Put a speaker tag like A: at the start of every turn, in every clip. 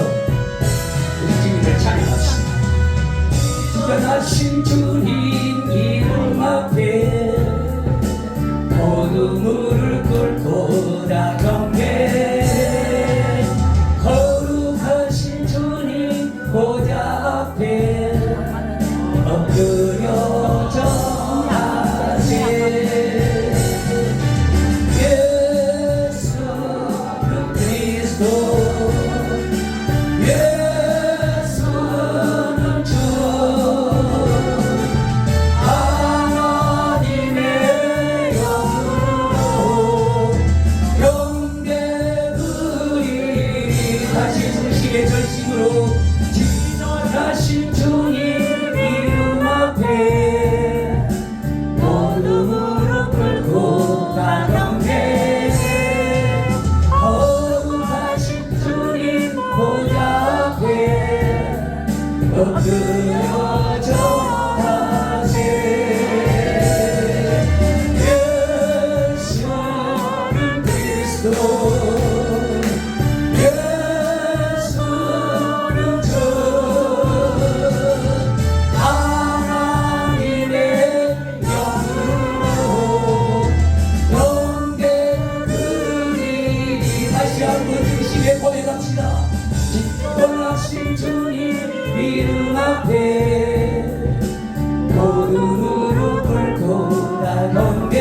A: 우리 팀이 같이 하는 것입니다. 변하신 주 정식의 절식으로 지존하신 주님 이름 앞에 모두 무릎 꿇고 다 경배 거룩하신 주님 보좌 앞에 엎드려 이름 앞에 모든 무릎을 꿇다 넘게.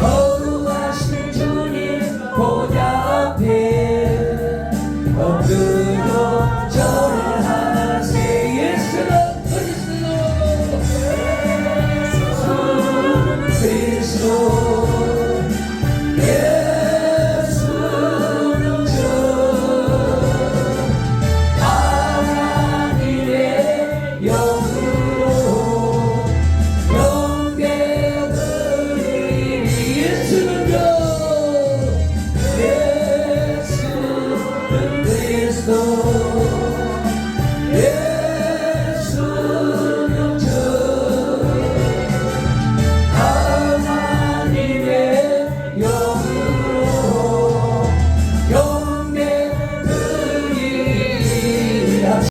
A: 거룩하신 주님 보좌 앞에 엎드려 절을 하세. 예수 그리스도